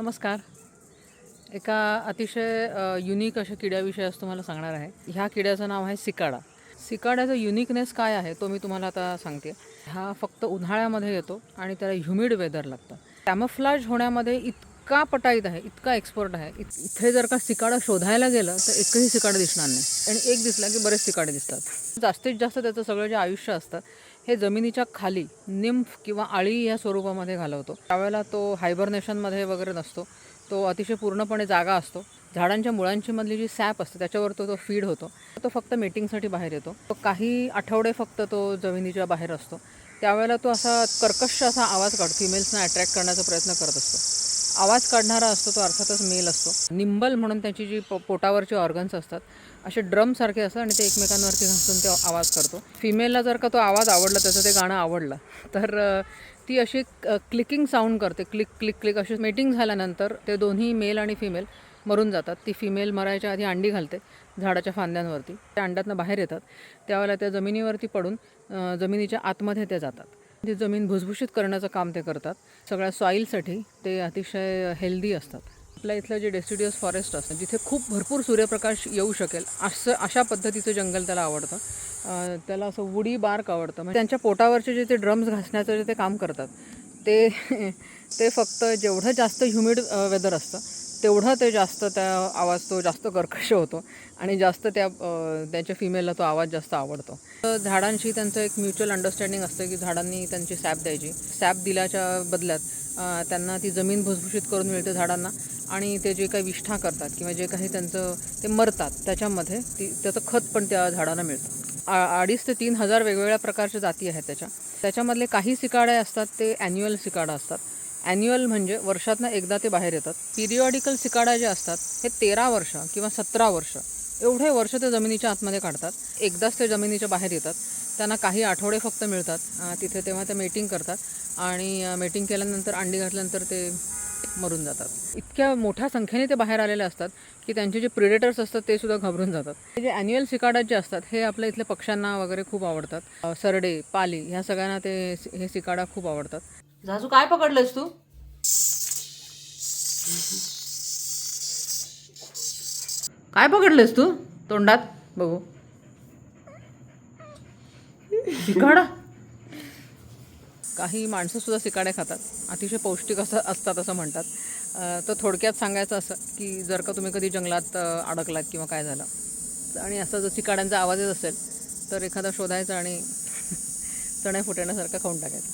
नमस्कार. एका अतिशय युनिक अशा किड्याविषयी आज तुम्हाला सांगणार आहे. ह्या किड्याचं नाव आहे सिकाडा. सिकाड्याचं युनिकनेस काय आहे तो मी तुम्हाला आता सांगते. हा फक्त उन्हाळ्यामध्ये येतो आणि त्याला ह्युमिड वेदर लागतं. कॅमफ्लाज होण्यामध्ये इतका पटाईत आहे इतका एक्सपर्ट आहे. इथे जर का सिकाडा शोधायला गेलं तर एकही सिकाडा दिसणार नाही. आणि एक दिसला की बरेच सिकाडे दिसतात. जास्तीत जास्त त्याचं सगळं जे आयुष्य असतं हे जमिनीच्या खाली निम्फ किंवा आळी या स्वरूपामध्ये घालवतो. त्यावेळेला तो हायबरनेशनमध्ये वगैरे नसतो. तो अतिशय पूर्णपणे जागा असतो. झाडांच्या मुळांची मधली जी सॅप असते त्याच्यावर तो तो फीड होतो. तो फक्त मेटिंगसाठी बाहेर येतो. तो काही आठवडे फक्त तो जमिनीच्या बाहेर असतो. त्यावेळेला तो असा कर्कश असा आवाज काढतो. फिमेल्सना अट्रॅक्ट करण्याचा प्रयत्न करत असतो. आवाज काढणारा असतो तो अर्थातच मेल असतो. निंबल म्हणून त्याची जी पो पोटावरची ऑर्गन्स असतात असे ड्रमसारखे असतात आणि ते एकमेकांवरती घासून ते आवाज करतो. फिमेलला जर का तो आवाज आवडला त्याचं ते गाणं आवडलं तर ती अशी क्लिकिंग साऊंड करते. क्लिक क्लिक क्लिक अशी मेटिंग झाल्यानंतर ते दोन्ही मेल आणि फिमेल मरून जातात. ती फिमेल मरायच्या आधी अंडी घालते झाडाच्या फांद्यांवरती. त्या अंड्यातनं बाहेर येतात. त्यावेळेला त्या जमिनीवरती पडून जमिनीच्या आतमध्ये ते जातात. ती जमीन भुसभुशीत करण्याचं काम ते करतात. सगळ्या सॉईलसाठी ते अतिशय हेल्दी असतात. आपल्या इथलं जे डेसिडियस फॉरेस्ट असतं जिथे खूप भरपूर सूर्यप्रकाश येऊ शकेल असं अशा पद्धतीचं जंगल त्याला आवडतं. त्याला असं वुडी बार्क आवडतं. म्हणजे त्यांच्या पोटावरचे जे ते ड्रम्स घासण्याचं जे ते काम करतात ते ते फक्त जेवढं जास्त ह्युमिड वेदर असतं तेवढं ते जास्त त्या आवाज तो जास्त कर्कश होतो आणि जास्त त्या त्याच्या त्यांच्या फिमेलला तो आवाज जास्त आवडतो. तर झाडांशी त्यांचं एक म्युच्युअल अंडरस्टँडिंग असतं की झाडांनी त्यांची सॅप द्यायची. सॅप दिल्याच्या बदल्यात त्यांना ती जमीन भुसभुशीत करून मिळते झाडांना आणि ते जे काही विष्ठा करतात किंवा जे काही त्यांचं ते मरतात त्याच्यामध्ये ती त्याचं खत पण त्या झाडांना मिळतं. आ- अडीच ते तीन हजार वेगवेगळ्या प्रकारच्या जाती आहेत त्याच्या. त्याच्यामधले काही सिकाडे असतात ते ॲन्युअल सिकाडा असतात. ॲन्युअल म्हणजे वर्षातनं एकदा ते बाहेर येतात. पिरियॉडिकल सिकाडा जे असतात हे तेरा वर्ष किंवा सतरा वर्ष एवढे वर्ष ते जमिनीच्या आतमध्ये काढतात. एकदाच ते जमिनीच्या बाहेर येतात. त्यांना काही आठवडे फक्त मिळतात. तिथे तेव्हा ते मेटिंग करतात आणि मेटिंग केल्यानंतर अंडी घातल्यानंतर ते मरून जातात. इतक्या मोठ्या संख्येने ते बाहेर आलेले असतात की त्यांचे जे प्रिडेटर्स असतात ते सुद्धा घाबरून जातात. हे जे ॲन्युअल सिकाडा जे असतात हे आपल्या इथल्या पक्ष्यांना वगैरे खूप आवडतात. सरडे पाली ह्या सगळ्यांना ते हे सिकाडा खूप आवडतात. जाजू काय पकडलंस तू? काय पकडलंस तू तोंडात? बघू. सिकाडा काही माणसं सुद्धा सिकाडे खातात. अतिशय पौष्टिक असं असतात असं म्हणतात. तर थोडक्यात सांगायचं असं की जर का तुम्ही कधी जंगलात अडकलात किंवा काय झालं आणि असा जर सिकाड्यांचा आवाज असेल तर एखादा शोधायचा आणि चण्या फुटण्यासारखा खाऊन टाकायचा.